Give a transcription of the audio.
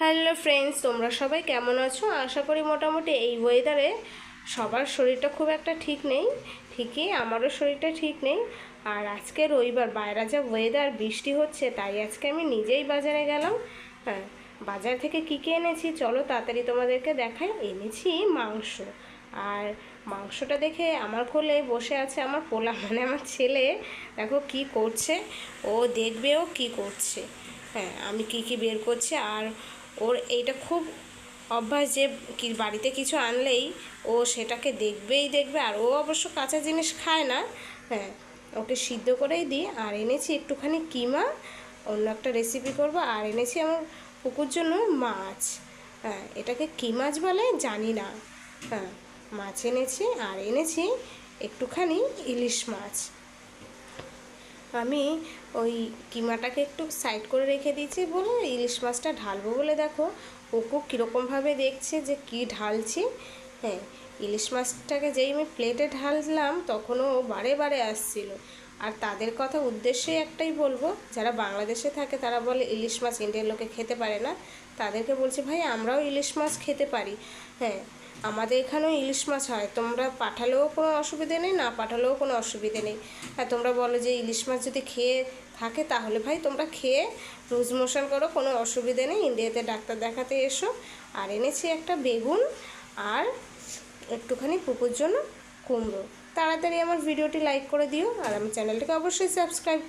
Hello friends, তোমরা সবাই কেমন আছো? আশা করি মোটামুটি এই ওয়েদারে সবার শরীরটা খুব একটা ঠিক নেই, ঠিকই আমারও শরীরটা ঠিক নেই। আর আজকে রবিবার, বাইরা যা ওয়েদার বৃষ্টি হচ্ছে, তাই আজকে আমি নিজেই বাজারে গেলাম। হ্যাঁ বাজার থেকে কী কী এনেছি চলো তাড়াতাড়ি তোমাদেরকে দেখাই। এনেছি মাংস। আর মাংসটা দেখে আমার কোলে বসে আছে আমার পোলা মানে আমার ছেলে। দেখো কি করছে, ও দেখবেও কি করছে। হ্যাঁ আমি কি কি বের করছি, আর ওর এইটা খুব অভ্যাস যে কি বাড়িতে কিছু আনলেই ও সেটাকে দেখবেই দেখবে, আর ও অবশ্য কাঁচা জিনিস খায় না। হ্যাঁ ওকে সিদ্ধ করেই দিই। আর এনেছি একটুখানি কিমা, অন্য একটা রেসিপি করব। আর এনেছি আমার পুকুর জন্য মাছ। হ্যাঁ এটাকে কী মাছ বলে জানি না। হ্যাঁ মাছ এনেছি। আর এনেছি একটুখানি ইলিশ মাছ। আমি ওই কিমাটাকে একটু সাইড করে রেখে দিয়েছি বলে ইলিশ মাছটা ঢালবো বলে দেখো। ওকে কীরকমভাবে দেখছে যে কি ঢালছি। হ্যাঁ ইলিশ মাছটাকে যেই আমি প্লেটে ঢাললাম তখনও ও বারে বারে আসছিল। আর তাদের কথা উদ্দেশ্যে একটাই বলব, যারা বাংলাদেশে থাকে তারা বলে ইলিশ মাছ ইন্ডিয়ার লোকে খেতে পারে না। তাদেরকে বলছি, ভাই, আমরাও ইলিশ মাছ খেতে পারি। হ্যাঁ আমাদের এখানেও ইলিশ মাছ হয়। তোমরা পাঠালেও কোনো অসুবিধে নেই, না পাঠালেও কোনো অসুবিধে নেই। আর তোমরা বলো যে ইলিশ মাছ যদি খেয়ে থাকে তাহলে ভাই তোমরা খেয়ে লুজ মোশন করো, কোনো অসুবিধে নেই। ইন্ডিয়াতে ডাক্তার দেখাতে এসো আর এনেছি একটা বেগুন আর একটুখানি পুকুর জন্য কুমড়ো। তাড়াতাড়ি আমার ভিডিওটি লাইক করে দিও আর আমার চ্যানেলটিকে অবশ্যই সাবস্ক্রাইব